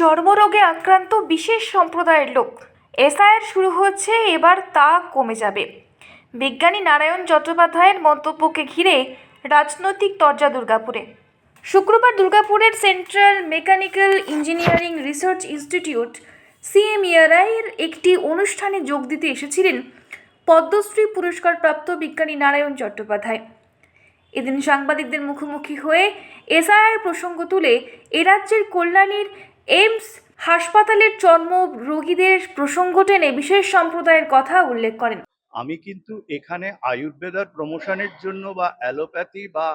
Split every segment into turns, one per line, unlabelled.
চর্মরোগে আক্রান্ত বিশেষ সম্প্রদায়ের লোক। এসআইআর শুরু হচ্ছে, এবার তা কমে যাবে। বিজ্ঞানী নারায়ণ চট্টোপাধ্যায়ের মন্তব্যকে ঘিরে রাজনৈতিক তরজা দুর্গাপুরে। শুক্রবার দুর্গাপুরের central mechanical engineering research institute CMERI এর একটি অনুষ্ঠানে যোগ দিতে এসেছিলেন পদ্মশ্রী পুরস্কারপ্রাপ্ত বিজ্ঞানী নারায়ণ চট্টোপাধ্যায়। এদিন সাংবাদিকদের মুখোমুখি হয়ে এসআইআর প্রসঙ্গ তুলে এ রাজ্যের কল্যাণীর এইমস হাসপাতালের চর্ম রোগীদের প্রসঙ্গ টেনে বিশেষ সম্প্রদায়ের কথা উল্লেখ করেন।
আমি কিন্তু এখানে আয়ুর্বেদার প্রমোশনের জন্য বা অ্যালোপ্যাথি বা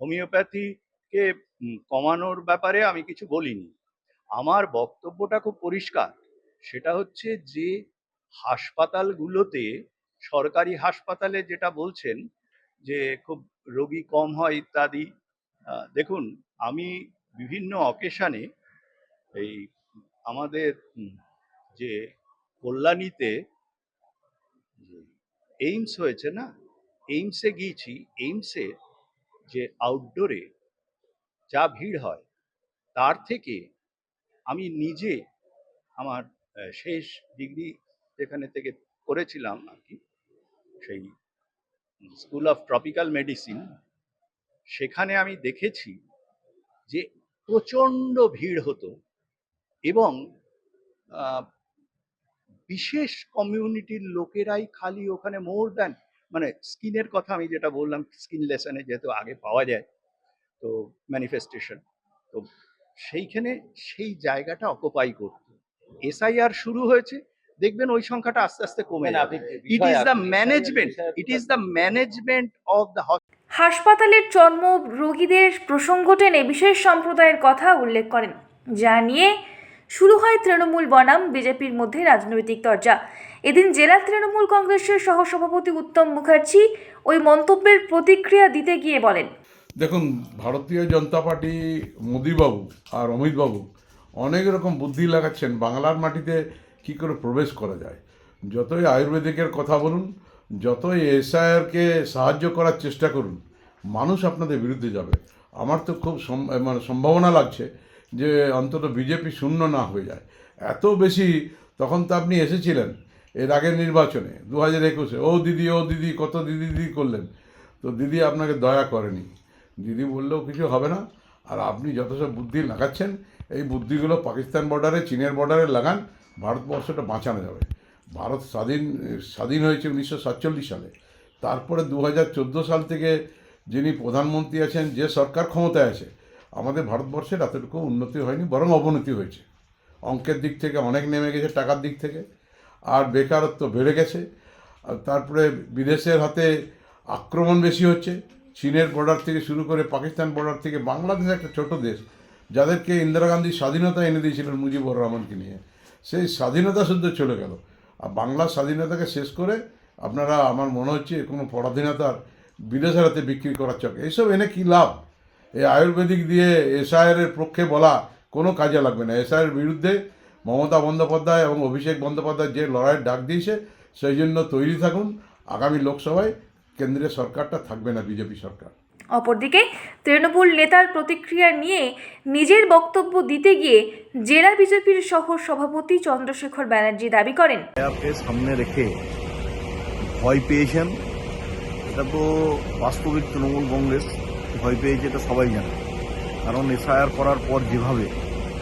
হোমিওপ্যাথিকে কমানোর ব্যাপারে আমি কিছু বলিনি। আমার বক্তব্যটা খুব পরিষ্কার। সেটা হচ্ছে যে হাসপাতালগুলোতে, সরকারি হাসপাতালে যেটা বলছেন যে খুব রোগী কম হয় ইত্যাদি দেখুন, আমি বিভিন্ন অকেশানে এই আমাদের যে কল্যাণীতে এইমস হয়েছে না? এইমসে গিয়েছি, এইমসে যে আউটডোরে যা ভিড় হয়, তার থেকে আমি নিজে আমার শেষ ডিগ্রি যেখানে থেকে করেছিলাম আর কি সেই স্কুল অফ ট্রপিক্যাল মেডিসিন, সেখানে আমি দেখেছি যে প্রচণ্ড ভিড় হতো। এবং আহ, বিশেষ কমিউনিটির লোকেরাই খালি ওখানে মোর দ্যান মানে স্কিনের কথা আমি যেটা বললাম স্কিন লেসনে যেহেতু আগে পাওয়া যায় তো ম্যানিফেস্টেশন তো সেইখানে সেই জায়গাটা অকুপাই করত। এসআইআর শুরু হয়েছে দেখবেন ওই সংখ্যাটা আস্তে আস্তে কমে
মানে
যাবে। It is the management it is the management of the
হাসপাতালের চর্ম রোগীদের প্রসঙ্গ টেনে বিশেষ সম্প্রদায়ের কথা উল্লেখ করেন যা নিয়ে শুরু হয় তৃণমূল বনাম, বিজেপির মধ্যে রাজনৈতিক চর্চা এদিন জেলা তৃণমূল কংগ্রেসের সহসভাপতি উত্তম মুখার্জি ওই মন্তব্যের প্রতিক্রিয়া দিতে গিয়ে বলেন,
দেখুন, ভারতীয় জনতা পার্টি মোদীবাবু আর অমিতবাবু অনেক রকম বুদ্ধি লাগাচ্ছেন বাংলার মাটিতে কি করে প্রবেশ করা যায়। যতই আয়ুর্বেদিকের কথা বলুন, যতই এসআইআরকে সাহায্য করার চেষ্টা করুন, মানুষ আপনাদের বিরুদ্ধে যাবে। আমার তো খুব মানে সম্ভাবনা লাগছে যে অন্তত বিজেপি শূন্য না হয়ে যায়। এত বেশি তখন তো আপনি এসেছিলেন এর আগের নির্বাচনে দু হাজার একুশে। ও দিদি ও দিদি, কত দিদি দিদি করলেন। তো দিদি আপনাকে দয়া করেনি। দিদি বললেও কিছু হবে না। আর আপনি যত সব বুদ্ধি লাগাচ্ছেন, এই বুদ্ধিগুলো পাকিস্তান বর্ডারে চীনের বর্ডারে লাগান, ভারতবর্ষটা বাঁচানো যাবে। ভারত স্বাধীন স্বাধীন হয়েছে উনিশশো সাতচল্লিশ সালে। তারপরে দু হাজার চোদ্দ সাল থেকে যিনি প্রধানমন্ত্রী আছেন, যে সরকার ক্ষমতায় আছে আমাদের ভারতবর্ষের এতটুকু উন্নতি হয়নি, বরং অবনতি হয়েছে। অঙ্কের দিক থেকে অনেক নেমে গেছে, টাকার দিক থেকে। আর বেকারত্ব বেড়ে গেছে। আর তারপরে বিদেশের হাতে আক্রমণ বেশি হচ্ছে। চীনের বর্ডার থেকে শুরু করে পাকিস্তান বর্ডার থেকে বাংলাদেশ একটা ছোট দেশ, যাদেরকে ইন্দিরা গান্ধী স্বাধীনতা এনে দিয়েছিলেন মুজিবুর রহমানকে নিয়ে। সেই স্বাধীনতা শুদ্ধ চলে গেল। আর বাংলার স্বাধীনতাকে শেষ করে আপনারা, আমার মনে হচ্ছে কোনো পরাধীনতার বিদেশের হাতে বিক্রি করার চক এইসব এনে কী লাভ? এই আয়ুর্বেদিক দিয়ে এসআইআরের পক্ষে বলা কোনো কাজে লাগবে না। এসআইয়ের বিরুদ্ধে মমতা বন্দ্যোপাধ্যায় এবং অভিষেক বন্দ্যোপাধ্যায় যে লড়াইয়ের ডাক দিয়েছে সেই জন্য তৈরি থাকুন। আগামী লোকসভায় কেন্দ্রীয় সরকারটা থাকবে না বিজেপি সরকার।
অপরদিকে তৃণমূল নেতার প্রতিক্রিয়া নিয়ে নিজের বক্তব্য দিতে গিয়ে জেলা বিজেপির সহ সভাপতি চন্দ্রশেখর ব্যানার্জি দাবি করেন।
সামনে রেখে ভয় পেয়েছেন। এটা তো বাস্তবিক তৃণমূল কংগ্রেস। ভয় পেয়েছে এটা সবাই জানে। কারণ এসআইআর করার পর যেভাবে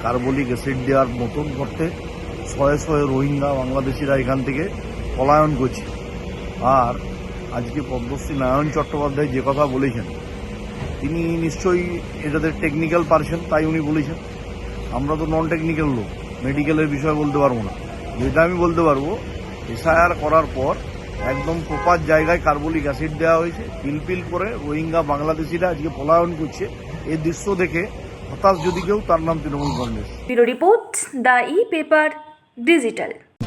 কার্বলিক অ্যাসিড দেওয়ার মতন করতে শয়ে শয়ে রোহিঙ্গা বাংলাদেশিরা এখান থেকে পলায়ন করছে। আর আজকে পদ্মশ্রী নারায়ণ চট্টোপাধ্যায় যে কথা বলেছেন, তিনি নিশ্চয়ই এটাদের টেকনিক্যাল পারছেন তাই উনি বলেছেন। আমরা তো নন টেকনিক্যাল লোক মেডিকেলের বিষয়ে বলতে পারব না। যেটা আমি বলতে পারব, এসআইআর করার পর একদম প্রপার জায়গায় কার্বলিক অ্যাসিড দেওয়া হয়েছে। পিলপিল করে রোহিঙ্গা বাংলাদেশিরা আজকে পলায়ন করছে। এই দৃশ্য দেখে হতাশ যদি কেউ, তার নাম Trinamool Congress.
Report, the e paper digital.